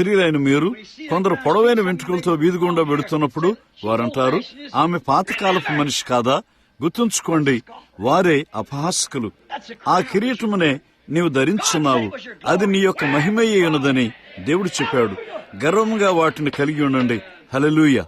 స్త్రీలైన మీరు కొందరు పొడవైన వెంట్రుకలతో వీధి గుండా వెడుతున్నప్పుడు వారంటారు ఆమె పాతకాలపు మనిషి కాదా? గుర్తుంచుకోండి వారే అపహాసకులు. ఆ కిరీటమునే నీవు ధరించున్నావు. అది నీ యొక్క మహిమయ్యే ఉన్నదని దేవుడు చెప్పాడు. గర్వముగా వాటిని కలిగి ఉండండి. హలలుయ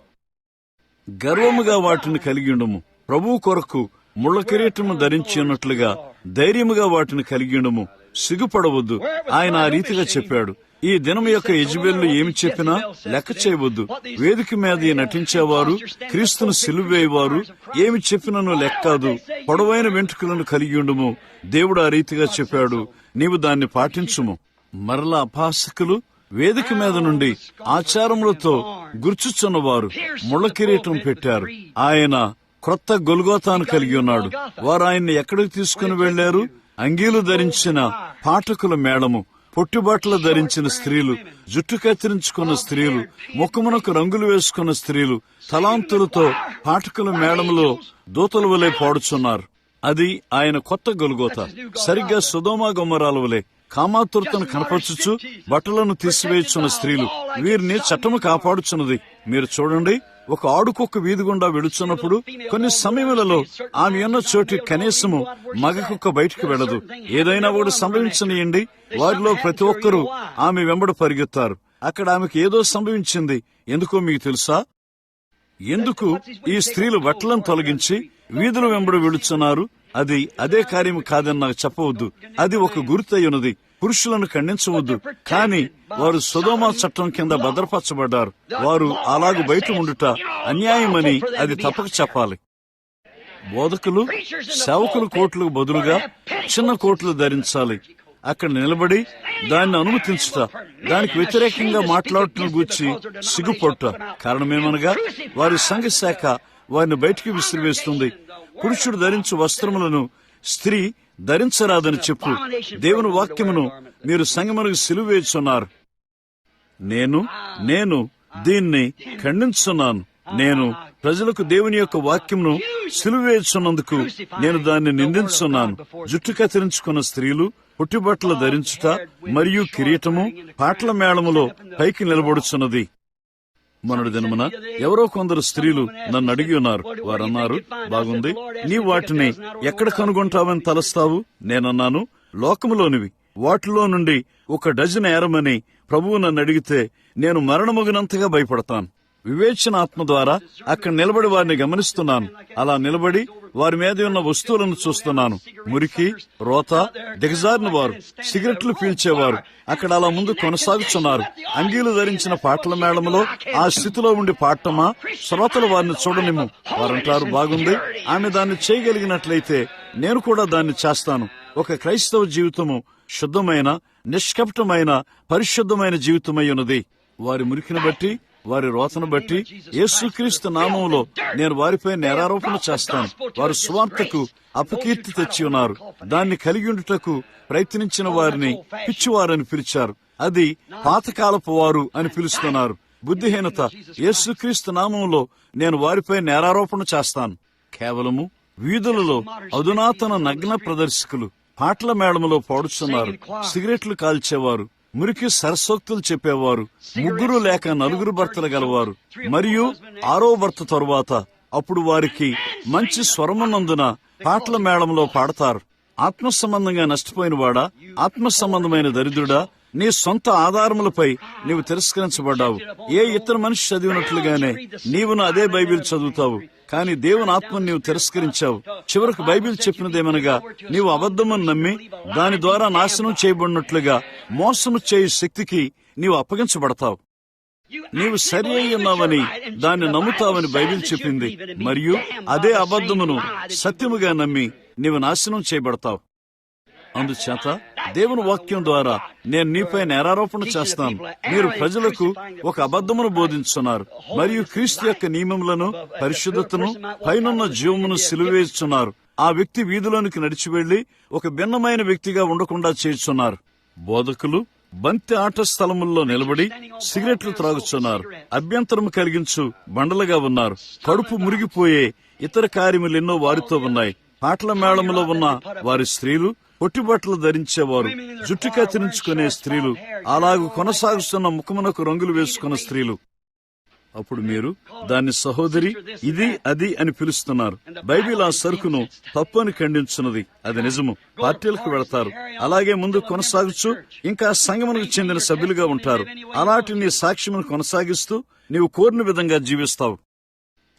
గర్వముగా వాటిని కలిగి ఉండము. ప్రభువు కొరకు ముళ్ళ కిరీటము ధరించి ఉన్నట్లుగా ధైర్యముగా వాటిని కలిగి ఉండము. సిగ్గుపడవద్దు. ఆయన ఆ రీతిగా చెప్పాడు. ఈ దినం యొక్క యజబెల్లు ఏమి చెప్పినా లెక్క చేయవద్దు. వేదిక మీద నటించేవారు క్రీస్తును సిలువేవారు ఏమి చెప్పినను లెక్కాదు పొడవైన వెంట్రుకలను కలిగి ఉండుము. దేవుడు ఆ రీతిగా చెప్పాడు. నీవు దాన్ని పాటించుము. మరలా అపాసకులు వేదిక మీద నుండి ఆచారములతో గుర్చుచున్నవారు ముళ్ళ కిరీటం పెట్టారు. ఆయన క్రొత్త గొలుగోతాను కలిగి ఉన్నాడు. వారు ఆయన్ని ఎక్కడికి తీసుకుని వెళ్ళారు అంగీలు ధరించిన పాఠకుల మేళము పొట్టిబట్టలు ధరించిన స్త్రీలు జుట్టు కత్తిరించుకున్న స్త్రీలు ముఖమునకు రంగులు వేసుకున్న స్త్రీలు తలాంతులతో పాఠకుల మేడములో దూతల వలె పాడుచున్నారు. అది ఆయన కొత్త గొలుగోత. సరిగ్గా సుధోమా గుమ్మరాల వలె కామాతుర్తను కనపరచుచు బట్టలను తీసివేయుచున్న స్త్రీలు వీరిని చట్టము కాపాడుచున్నది. మీరు చూడండి. ఒక ఆడుకొక్క వీధి గుండా వెళుచున్నప్పుడు కొన్ని సమయములలో ఆమె ఉన్న చోటి కనీసము మగ కుక్క బయటికి వెళ్ళదు. ఏదైనా వాడు సంభవించనియండి. వారిలో ప్రతి ఒక్కరూ ఆమె వెంబడి పరిగెత్తారు. అక్కడ ఆమెకు ఏదో సంభవించింది. ఎందుకో మీకు తెలుసా? ఎందుకు ఈ స్త్రీలు బట్టలను తొలగించి వీధుల వెంబడి వెళుచున్నారు అది అదే కార్యం కాదని నాకు చెప్పవద్దు. అది ఒక గుర్తయ్యున్నది పురుషులను ఖండించవద్దు. కానీ వారు సుధోమా చట్టం కింద భద్రపరచబడ్డారు. వారు అలాగ బయట ఉండుట అన్యాయమని అది తప్పక చెప్పాలి. బోధకులు సేవకులు కోట్లకు బదులుగా చిన్న కోట్లు ధరించాలి. అక్కడ నిలబడి దాన్ని అనుమతించుట దానికి వ్యతిరేకంగా మాట్లాడటం గూర్చి సిగ్గుపడుట కారణమేమనగా వారి సంఘ శాఖ వారిని బయటికి విసిరివేస్తుంది. పురుషుడు ధరించు వస్త్రములను స్త్రీ ధరించరాదని చెప్పు. దేవుని వాక్యమును మీరు సంగమునకు సిలువేస్తున్నారు నేను నేను దీన్ని ఖండించున్నాను నేను ప్రజలకు దేవుని యొక్క వాక్యమును సిలువేస్తున్నందుకు నేను దాన్ని నిందించున్నాను. జుట్టు కత్తిరించుకున్న స్త్రీలు పుట్టిబట్టలు ధరించుట మరియు కిరీటము పాటల మేళములో పైకి నిలబడుచున్నది. మొన్నటి దినమున ఎవరో కొందరు స్త్రీలు నన్ను అడిగి ఉన్నారు. వారన్నారు బాగుంది. నీవు వాటిని ఎక్కడ కనుగొంటావని తలస్తావు? నేనన్నాను లోకములోనివి. వాటిలో నుండి ఒక డజన్ ఏరమని ప్రభువు నన్ను అడిగితే నేను మరణమగినంతగా భయపడతాను. వివేచనాత్మ ద్వారా అక్కడ నిలబడి వారిని గమనిస్తున్నాను. అలా నిలబడి వారి మీద ఉన్న వస్తువులను చూస్తున్నాను. మురికి రోత దిగజారిన వారు సిగరెట్లు పీల్చేవారు. అక్కడ అలా ముందు కొనసాగుతున్నారు అంగీలు ధరించిన పాటల మేళంలో ఆ స్థితిలో ఉండి పాడటమా? శ్రోతలు వారిని చూడనిమ్ము. వారంటారు బాగుంది. ఆమె దాన్ని చేయగలిగినట్లయితే నేను కూడా దాన్ని చేస్తాను. ఒక క్రైస్తవ జీవితము శుద్ధమైన నిష్కపటమైన పరిశుద్ధమైన జీవితమై ఉన్నది. వారి మురికిని బట్టి వారి రోతను బట్టి యేసుక్రీస్తు నామంలో నేను వారిపై నేరారోపణ చేస్తాను. వారు స్వార్థకు అపకీర్తి తెచ్చి ఉన్నారు. దాన్ని కలిగి ఉండుటకు ప్రయత్నించిన వారిని పిచ్చివారని పిలిచారు. అది పాతకాలపు వారు అని పిలుస్తున్నారు. బుద్ధిహీనత యేసుక్రీస్తు నామంలో నేను వారిపై నేరారోపణ చేస్తాను. కేవలము వీధులలో అధునాతన నగ్న ప్రదర్శకులు పాటల మేళములో పాడుచున్నారు. సిగరెట్లు కాల్చేవారు మురికి సరస్వక్తులు చెప్పేవారు. ముగ్గురు లేక నలుగురు భర్తలు గలవారు. మరియు ఆరో భర్త తరువాత అప్పుడు వారికి మంచి స్వరమున్నందున పాటల మేళంలో పాడతారు. ఆత్మ సంబంధంగా నష్టపోయిన వాడా? ఆత్మ సంబంధమైన దరిద్రుడా? నీ సొంత ఆధారములపై నీవు తిరస్కరించబడ్డావు. ఏ ఇతర మనిషి చదివినట్లుగానే నీవును అదే బైబిల్ చదువుతావు. కానీ దేవుని ఆత్మను నీవు తిరస్కరించావు. చివరకు బైబిల్ చెప్పినదేమనగా నీవు అబద్ధమని నమ్మి దాని ద్వారా నాశనం చేయబడినట్లుగా మోసము చేయు శక్తికి నీవు అప్పగించబడతావు. నీవు సరి అయి ఉన్నావని దాన్ని నమ్ముతావని బైబిల్ చెప్పింది. మరియు అదే అబద్ధమును సత్యముగా నమ్మి నీవు నాశనం చేయబడతావు. అందుచేత దేవుని వాక్యం ద్వారా నేను నీపై నేరారోపణ చేస్తాను. మీరు ప్రజలకు ఒక అబద్ధమును బోధించున్నారు మరియు క్రీస్తు యొక్క నియమములను పరిశుద్ధతను పైనున్న జీవమును సిలువేస్తున్నారు ఆ వ్యక్తి వీధిలోనికి నడిచి వెళ్ళి ఒక భిన్నమైన వ్యక్తిగా ఉండకుండా చేస్తున్నారు బోధకులు బంతి ఆట స్థలముల్లో నిలబడి సిగరెట్లు త్రాగుచున్నారు. అభ్యంతరం కలిగించు బండలుగా ఉన్నారు. కడుపు మురిగిపోయే ఇతర కార్యములు ఎన్నో వారితో ఉన్నాయి. పాటల మేళములో ఉన్న వారి స్త్రీలు పొట్టిబట్టలు ధరించేవారు. జుట్టు కత్తిరించుకునే స్త్రీలు అలాగు కొనసాగుతున్న ముఖమునకు రంగులు వేసుకున్న స్త్రీలు. అప్పుడు మీరు దాన్ని సహోదరి ఇది అది అని పిలుస్తున్నారు. బైబిల్ ఆ సరుకును తప్పు అని ఖండించున్నది. అది నిజము. పార్టీలకు వెళతారు. అలాగే ముందు కొనసాగుచు ఇంకా సంఘమునకు చెందిన సభ్యులుగా ఉంటారు. అలాంటి నీ సాక్ష్యమును కొనసాగిస్తూ నీవు కోరిన విధంగా జీవిస్తావు.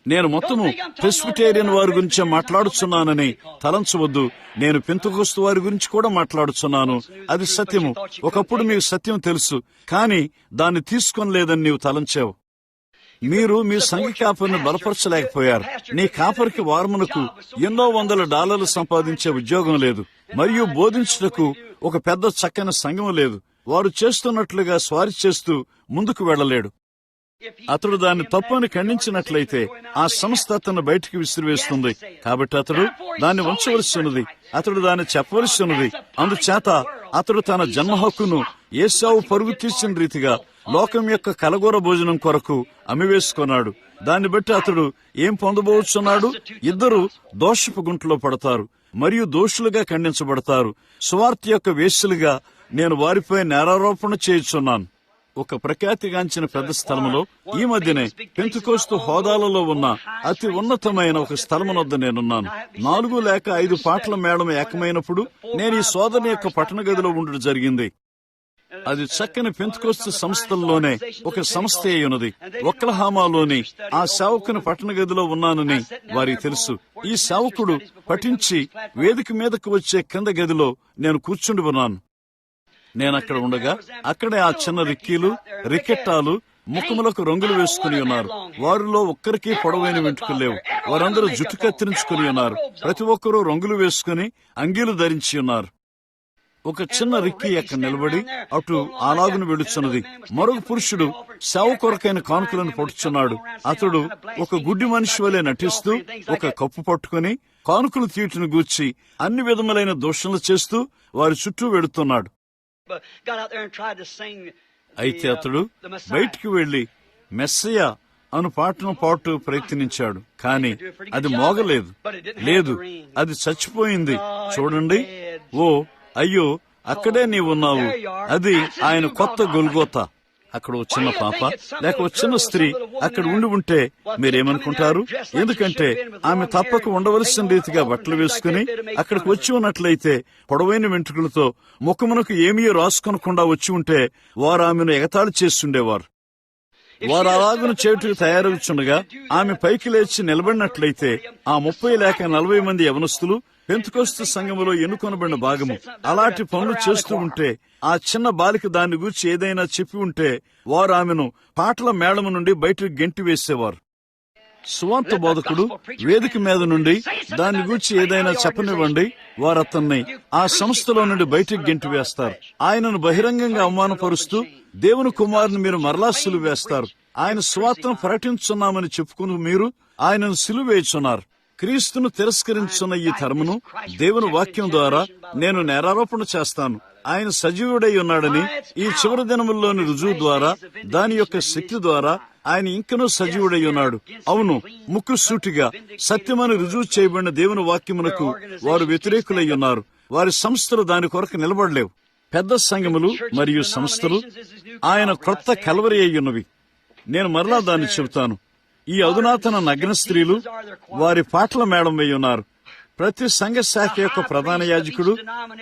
నేను మొత్తము ప్రెస్బిటేరియన్ వారి గురించే మాట్లాడుచున్నానని తలంచవద్దు. నేను పెంతుకోస్తు వారి గురించి కూడా మాట్లాడుచున్నాను. అది సత్యము. ఒకప్పుడు మీకు సత్యం తెలుసు. కానీ దాన్ని తీసుకోలేదని నీవు తలంచావు. మీరు మీ సంఘ కాపరిని బలపరచలేకపోయారు. నీ కాపరికి వారమునకు ఎన్నో వందల డాలర్లు సంపాదించే ఉద్యోగం లేదు. మరియు బోధించుటకు ఒక పెద్ద చక్కని సంఘం లేదు. వారు చేస్తున్నట్లుగా స్వారీ చేస్తూ ముందుకు వెళ్ళలేడు. అతడు దాన్ని తప్పని ఖండించినట్లయితే ఆ సంస్థ అతను బయటికి విసిరివేస్తుంది. కాబట్టి అతడు దాన్ని ఉంచవలసి ఉన్నది అతడు దాన్ని చెప్పవలసి ఉన్నది అందుచేత అతడు తన జన్మ హక్కును ఏసావు పరుగు తీసిన రీతిగా లోకం యొక్క కలగూర భోజనం కొరకు అమ్మివేసుకున్నాడు. దాన్ని బట్టి అతడు ఏం పొందబోచున్నాడు? ఇద్దరు దోషపు గుంటలో పడతారు మరియు దోషులుగా ఖండించబడతారు. సువార్త యొక్క వేశ్యలుగా నేను వారిపై నేరారోపణ చేయుచున్నాను. ఒక ప్రఖ్యాతిగాంచిన పెద్ద స్థలములో ఈ మధ్యనే పెంచుకోస్తు హోదాలలో ఉన్న అతి ఉన్నతమైన ఒక స్థలమునొద్ద నేనున్నాను. నాలుగు లేక ఐదు పాటల మేడం ఏకమైనప్పుడు నేను ఈ సోదరుని యొక్క పట్టణ గదిలో ఉండడం జరిగింది. అది చక్కని పెంచుకోస్తు సంస్థల్లోనే ఒక సంస్థ అయి ఉన్నది ఒక్కలహామాలోని ఆ సేవకుని పట్టణ గదిలో ఉన్నానని వారికి తెలుసు. ఈ సేవకుడు పఠించి వేదిక మీదకు వచ్చే కింద గదిలో నేను కూర్చుండి ఉన్నాను. నేను అక్కడ ఉండగా అక్కడే ఆ చిన్న రిక్కీలు రికెట్టాలు ముఖములకు రంగులు వేసుకుని ఉన్నారు. వారిలో ఒక్కరికి పొడవైన వెంట్రుకలు లేవు. వారందరూ జుట్టు కత్తిరించుకుని ఉన్నారు. ప్రతి ఒక్కరూ రంగులు వేసుకుని అంగీలు ధరించి ఉన్నారు. ఒక చిన్న రిక్కి అక్కడ నిలబడి అటు ఆలాగును వెళుచున్నది. మరొక పురుషుడు సేవ కొరకైన కానుకలను పట్టుచున్నాడు. అతడు ఒక గుడ్డి మనిషి వలె నటిస్తూ ఒక కప్పు పట్టుకుని కానుకలు తీటును గూర్చి అన్ని విధములైన దోషణలు చేస్తూ వారి చుట్టూ వెడుతున్నాడు. అయితే అతడు బయటికి వెళ్ళి మెస్సయ్య అను పాటను పాటు ప్రయత్నించాడు. కానీ అది మోగలేదు. లేదు. అది చచ్చిపోయింది. చూడండి. ఓ అయ్యో అక్కడే నీవున్నావు. అది ఆయన కొత్త గొల్గోత. అక్కడ ఒక చిన్న పాప లేక ఒక చిన్న స్త్రీ అక్కడ ఉండి ఉంటే మీరేమనుకుంటారు? ఎందుకంటే ఆమె తప్పక ఉండవలసిన రీతిగా బట్టలు వేసుకుని అక్కడికి వచ్చి ఉన్నట్లయితే పొడవైన వెంట్రుకలతో ముఖమునకు ఏమీ రాసుకొనకుండా వచ్చి ఉంటే వారు ఆమెను ఎగతాళి చేస్తుండేవారు. వారు అలాగును చేటుకు తయారవుచుండగా ఆమె పైకి లేచి నిలబడినట్లయితే ఆ ముప్పై లేక నలభై మంది యవనస్తులు పెంతుకొస్త సంఘములో ఎన్నుకొనబడిన భాగము. అలాంటి పనులు చేస్తూ ఉంటే ఆ చిన్న బాలిక దాని గురించి ఏదైనా చెప్పి ఉంటే వారు ఆమెను పాటల మేళము నుండి బయటకు గెంటి వేసేవారు. సువార్త బోధకుడు వేదిక మీద నుండి దాని గురించి ఏదైనా చెప్పనివ్వండి వారు అతన్ని ఆ సంస్థలో నుండి బయటికి గెంటి వేస్తారు. ఆయనను బహిరంగంగా అవమానపరుస్తూ దేవుని కుమారుని మీరు మరలా సిలువేస్తారు. ఆయన స్వార్థను ప్రకటించున్నామని చెప్పుకుని మీరు ఆయనను సిలువ వేయుచున్నారు క్రీస్తును తిరస్కరించున్న ఈ ధర్మను దేవుని వాక్యం ద్వారా నేను నేరారోపణ చేస్తాను. ఆయన సజీవుడై ఉన్నాడని ఈ చివరి దినముల్లోని రుజువు ద్వారా దాని యొక్క శక్తి ద్వారా ఆయన ఇంకనూ సజీవుడై ఉన్నాడు. అవును ముక్కు సూటిగా సత్యమని రుజువు చేయబడిన దేవుని వాక్యమునకు వారు వ్యతిరేకులై ఉన్నారు. వారి సంస్థలు దాని కొరకు నిలబడలేవు. పెద్ద సంఘములు మరియు సంస్థలు ఆయన క్రొత్త కలవరి అయి ఉన్నవి. నేను మరలా దాన్ని చెబుతాను. ఈ అధునాతన నగ్న స్త్రీలు వారి పాటల మేడం వేయి ఉన్నారు. ప్రతి సంఘ శాఖ యొక్క ప్రధాన యాజకుడు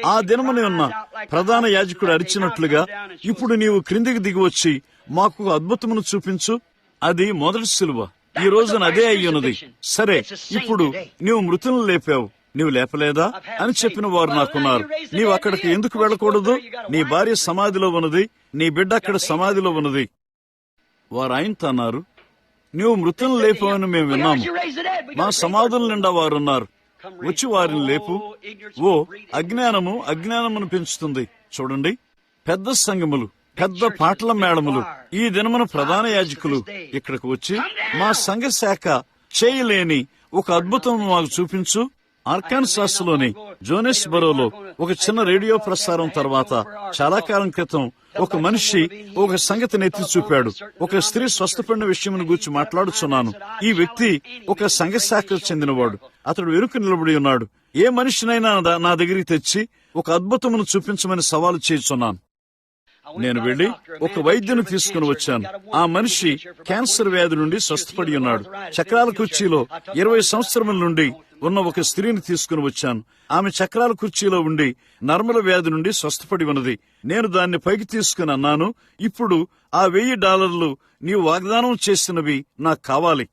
ఆ దినమని ఉన్న ప్రధాన యాజకుడు అరిచినట్లుగా ఇప్పుడు నీవు క్రిందికి దిగి వచ్చి మాకు అద్భుతమును చూపించు. అది మొదటి సిలువ. ఈ రోజున అదే అయి ఉన్నది. సరే ఇప్పుడు నీవు మృతులను లేపావు. నీవు లేపలేదా అని చెప్పిన వారు నాకున్నారు. నీవు అక్కడికి ఎందుకు వెళ్ళకూడదు? నీ భార్య సమాధిలో ఉన్నది. నీ బిడ్డ అక్కడ సమాధిలో ఉన్నది. వారు ఆయనతో అన్నారు నీవు మృతులను లేపావని మేము విన్నాము. మా సమాధుల నిండా వారున్నారు. వచ్చి వారిని లేపు. ఓ అజ్ఞానము అజ్ఞానమును పెంచుతుంది. చూడండి. పెద్ద సంఘములు పెద్ద పాటల మేళములు ఈ దినమున ప్రధాన యాజకులు ఇక్కడికి వచ్చి మా సంఘ శాఖ చేయలేని ఒక అద్భుతం మాకు చూపించు. ఆర్కాన్సాస్లోని జోనెస్ బరోలో ఒక చిన్న రేడియో ప్రసారం తర్వాత చాలా కాలం క్రితం ఒక మనిషి ఒక సంగతిని ఎత్తి చూపాడు. ఒక స్త్రీ స్వస్థపడిన విషయం గురించి మాట్లాడుచున్నాను. ఈ వ్యక్తి ఒక సంఘ శాఖకు చెందినవాడు. అతడు వెనుక నిలబడి ఉన్నాడు. ఏ మనిషినైనా నా- దగ్గరికి తెచ్చి ఒక అద్భుతమును చూపించమని సవాలు చేస్తున్నాను నేను వెళ్ళి ఒక వైద్యుని తీసుకుని వచ్చాను. ఆ మనిషి క్యాన్సర్ వ్యాధి నుండి స్వస్థపడి ఉన్నాడు. చక్రాల కుర్చీలో ఇరవై సంవత్సరముల నుండి ఉన్న ఒక స్త్రీని తీసుకుని వచ్చాను. ఆమె చక్రాల కుర్చీలో ఉండి నర్మల వ్యాధి నుండి స్వస్థపడి ఉన్నది. నేను దాన్ని పైకి తీసుకుని అన్నాను ఇప్పుడు ఆ వెయ్యి డాలర్లు నీవు వాగ్దానం చేసినవి నాకు కావాలి.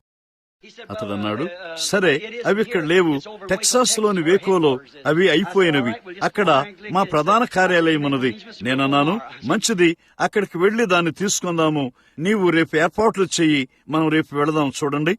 అతడు అన్నాడు సరే అవి ఇక్కడ లేవు. టెక్సాస్లోని వేకోలో అవి అయిపోయినవి. అక్కడ మా ప్రధాన కార్యాలయం ఉన్నది. నేనన్నాను మంచిది అక్కడికి వెళ్ళి దాన్ని తీసుకుందాము. నీవు రేపు ఏర్పాట్లు చెయ్యి. మనం రేపు వెళదాం. చూడండి.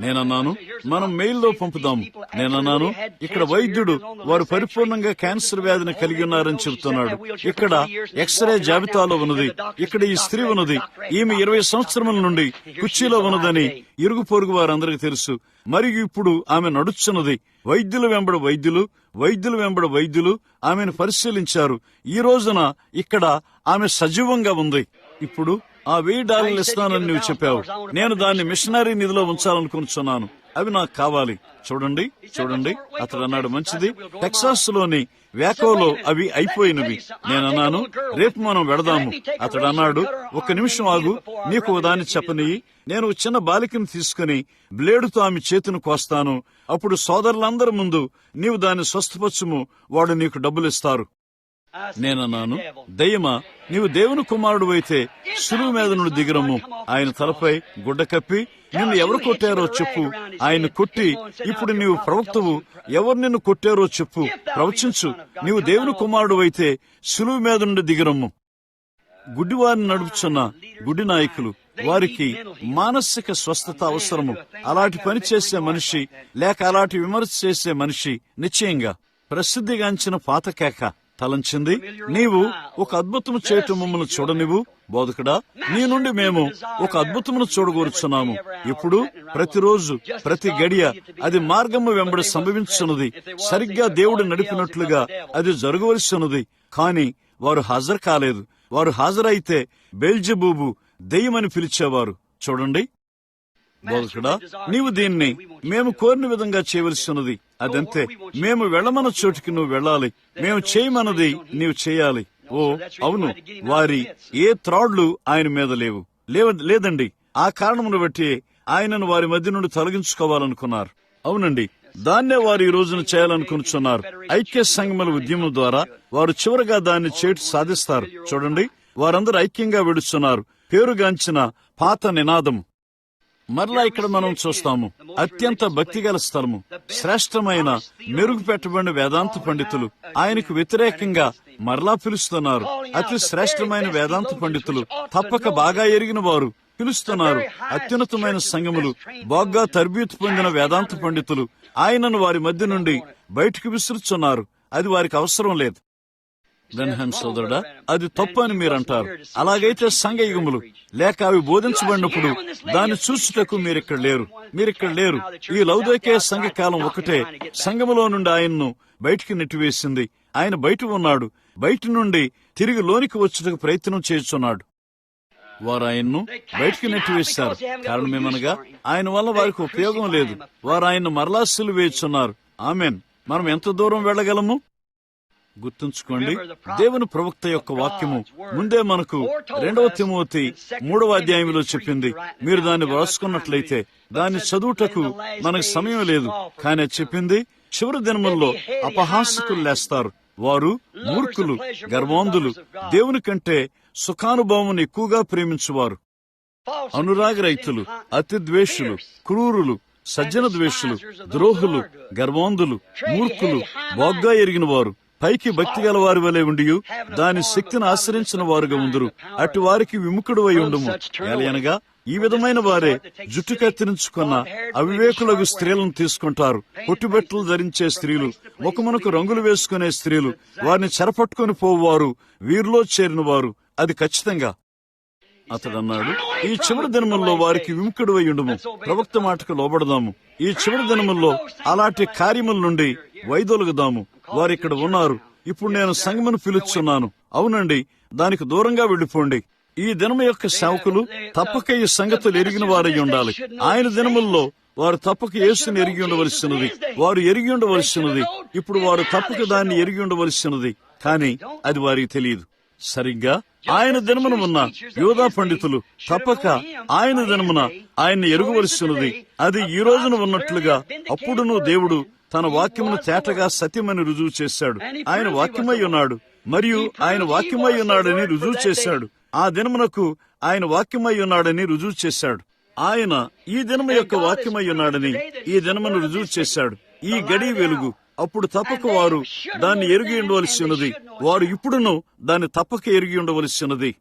నేనన్నాను మనం మెయిల్లో పంపుదాం. నేనన్నాను ఇక్కడ వైద్యుడు వారు పరిపూర్ణంగా క్యాన్సర్ వ్యాధిని కలిగి ఉన్నారని చెబుతున్నాడు. ఇక్కడ ఎక్స్రే జాబితాలో ఉన్నది. ఇక్కడ ఈ స్త్రీ ఉన్నది. ఈమె ఇరవై సంవత్సరముల నుండి కుర్చీలో ఉన్నదని ఇరుగు పొరుగు వారందరికీ తెలుసు. మరియు ఇప్పుడు ఆమె నడుచున్నది. వైద్యుల వెంబడ వైద్యులు వైద్యుల వెంబడ వైద్యులు ఆమెను పరిశీలించారు. ఈ రోజున ఇక్కడ ఆమె సజీవంగా ఉంది. ఇప్పుడు ఆ వెయ్యి డాలర్లు ఇస్తానని నువ్వు చెప్పావు. నేను దాన్ని మిషనరీ నిధిలో ఉంచాలనుకుంటున్నాను. అవి నాకు కావాలి. చూడండి చూడండి. అతడు అన్నాడు మంచిది. టెక్సాస్లోని వేకోలో అవి అయిపోయినవి. నేనన్నాను రేపు మనం వెడదాము అతడు అన్నాడు ఒక్క నిమిషం ఆగు. నీకు దాన్ని చెప్పని నేను చిన్న బాలికను తీసుకుని బ్లేడుతో ఆమె చేతిని కోస్తాను. అప్పుడు సోదరులందరి ముందు నీవు దాన్ని స్వస్థపచ్చుము వాడు నీకు డబ్బులు ఇస్తారు నేనన్నాను దయ్యమా? నీవు దేవుని కుమారుడు అయితే సులువు మీద నుండి దిగరము ఆయన తలపై గుడ్డ కప్పి నిన్ను ఎవరు కొట్టారో చెప్పు. ఆయన కొట్టి ఇప్పుడు నీవు ప్రవక్తవు. ఎవరు నిన్ను కొట్టారో చెప్పు. ప్రవచించు. నీవు దేవుని కుమారుడు అయితే సులువు మీద నుండి దిగరమ్ము. గుడ్డివారిని నడుపుచున్న గుడ్డి నాయకులు వారికి మానసిక స్వస్థత అవసరము. అలాంటి పని చేసే మనిషి లేక అలాంటి విమర్శ చేసే మనిషి నిశ్చయంగా ప్రసిద్ధిగాంచిన పాత కేక. తలంచింది. నీవు ఒక అద్భుతము చేయటం మమ్మల్ని చూడనివు బోధకుడా నీ నుండి మేము ఒక అద్భుతమును చూడగోరుచున్నాము. ఇప్పుడు ప్రతిరోజు ప్రతి గడియ అది మార్గము వెంబడి సంభవించున్నది సరిగ్గా దేవుడు నడిపినట్లుగా అది జరగవలసినది. కాని వారు హాజరు కాలేదు. వారు హాజరైతే బెల్జబూబు దెయ్యమని పిలిచేవారు. చూడండి. బోధకుడా నీవు దీన్ని మేము కోరిన విధంగా చేయవలసి అదంతే. మేము వెళ్ళమన్న చోటికి నువ్వు వెళ్ళాలి. మేము చేయమన్నది నీవు చేయాలి. ఓ అవును. వారి ఏ త్రాడ్లు ఆయన మీద లేవు. లేవ లేదండి. ఆ కారణమును బట్టి ఆయనను వారి మధ్య నుండి తొలగించుకోవాలనుకున్నారు. అవునండి. దాన్నే వారు ఈ రోజున చేయాలనుకుంటున్నారు ఐక్య సంఘముల ఉద్యమం ద్వారా వారు చివరగా దాన్ని చేటు సాధిస్తారు. చూడండి. వారందరూ ఐక్యంగా విడుస్తున్నారు పేరుగాంచిన పాత నినాదం. మరలా ఇక్కడ మనం చూస్తాము. అత్యంత భక్తిగల స్థలము. శ్రేష్టమైన మెరుగుపెట్టబడిన వేదాంత పండితులు. ఆయనకు వ్యతిరేకంగా మరలా పిలుస్తున్నారు. అతి శ్రేష్టమైన వేదాంత పండితులు. తప్పక బాగా ఎరిగిన వారు పిలుస్తున్నారు. అత్యున్నతమైన సంఘములు బాగా తరబీతు పొందిన వేదాంత పండితులు. ఆయనను వారి మధ్య నుండి బయటకు విసురుచున్నారు. అది వారికి అవసరం లేదు. బెన్హన్ సోదరుడా అది తప్పు అని మీరంటారు. అలాగైతే సంఘయుగములు లేక అవి బోధించబడినప్పుడు దాన్ని చూసుటకు మీరిక్కడ లేరు. మీరిక్కడ లేరు. ఈ లౌదోకే సంఘ కాలం ఒకటే. సంఘములో నుండి ఆయన్ను బయటికి నెట్టివేసింది. ఆయన బయట ఉన్నాడు. బయట నుండి తిరిగి లోనికి వచ్చుటకు ప్రయత్నం చేస్తున్నాడు. వారు ఆయన్ను బయటికి నెట్టివేశారు. కారణమేమనగా ఆయన వల్ల వారికి ఉపయోగం లేదు. వారు ఆయన్ను మరలా సిలువేస్తున్నారు ఆమెన్. మనం ఎంత దూరం వెళ్ళగలము? గుర్తుంచుకోండి దేవుని ప్రవక్త యొక్క వాక్యము ముందే మనకు రెండవ తిమోతి మూడవ అధ్యాయంలో చెప్పింది మీరు దాన్ని వ్రాసుకున్నట్లయితే దాన్ని చదువుటకు మనకు సమయం లేదు. కానీ చెప్పింది చివరి దినముల్లో అపహాసకులు లేస్తారు. వారు మూర్ఖులు గర్వాంధులు. దేవుని కంటే సుఖానుభవం ఎక్కువగా ప్రేమించువారు. అనురాగ రైతులు అతి ద్వేషులు క్రూరులు సజ్జన ద్వేషులు ద్రోహులు గర్వాంధులు మూర్ఖులు బాగ్గా ఎరిగిన వారు పైకి భక్తి గల వారి వలె ఉండి దాని శక్తిని ఆశ్రయించిన వారుగా ఉందరు. అటు వారికి విముఖుడు అయి ఉండము. ఏలయనగా ఈ విధమైన వారే జుట్టు కత్తిరించుకున్న అవివేకులకు స్త్రీలను తీసుకుంటారు. పుట్టుబెట్టలు ధరించే స్త్రీలు ముఖమునకు రంగులు వేసుకునే స్త్రీలు వారిని చెరపట్టుకుని పోవారు వీరిలో చేరిన వారు అది ఖచ్చితంగా. అతడన్నాడు ఈ చివరి దినముల్లో వారికి విముఖుడు ఉండము. ప్రవక్త మాటకు లోబడదాము. ఈ చివరి దినముల్లో అలాంటి కార్యముల నుండి వైదొలుగుదాము. వారు ఇక్కడ ఉన్నారు. ఇప్పుడు నేను సంగమను పిలుచున్నాను. అవునండి దానికి దూరంగా వెళ్ళిపోండి. ఈ దినము యొక్క సేవకులు తప్పక ఈ సంగతులు ఎరిగిన వారై ఉండాలి. ఆయన దినముల్లో వారు తప్పక యేసుని ఎరిగి ఉండవలసినది. వారు ఎరిగి ఉండవలసినది. ఇప్పుడు వారు తప్పక దాన్ని ఎరిగి ఉండవలసినది. కానీ అది వారికి తెలియదు. సరిగ్గా ఆయన దినమున ఉన్న యోధా పండితులు తప్పక ఆయన దినమున ఆయన్ని ఎరుగవలసినది. అది ఈ రోజున ఉన్నట్లుగా అప్పుడును దేవుడు తన వాక్యమును తేటగా సత్యమని రుజువు చేశాడు. ఆయన వాక్యమై ఉన్నాడు. మరియు ఆయన వాక్యమై ఉన్నాడని రుజువు చేశాడు. ఆ దినమునకు ఆయన వాక్యమై ఉన్నాడని రుజువు చేశాడు. ఆయన ఈ దినము యొక్క వాక్యమై ఉన్నాడని ఈ దినమును రుజువు చేశాడు. ఈ గడి వెలుగు అప్పుడు తప్పక వారు దాన్ని ఎరిగి ఉండవలసి ఉన్నది. వారు ఇప్పుడును దాన్ని తప్పక ఎరిగి ఉండవలసి ఉన్నది.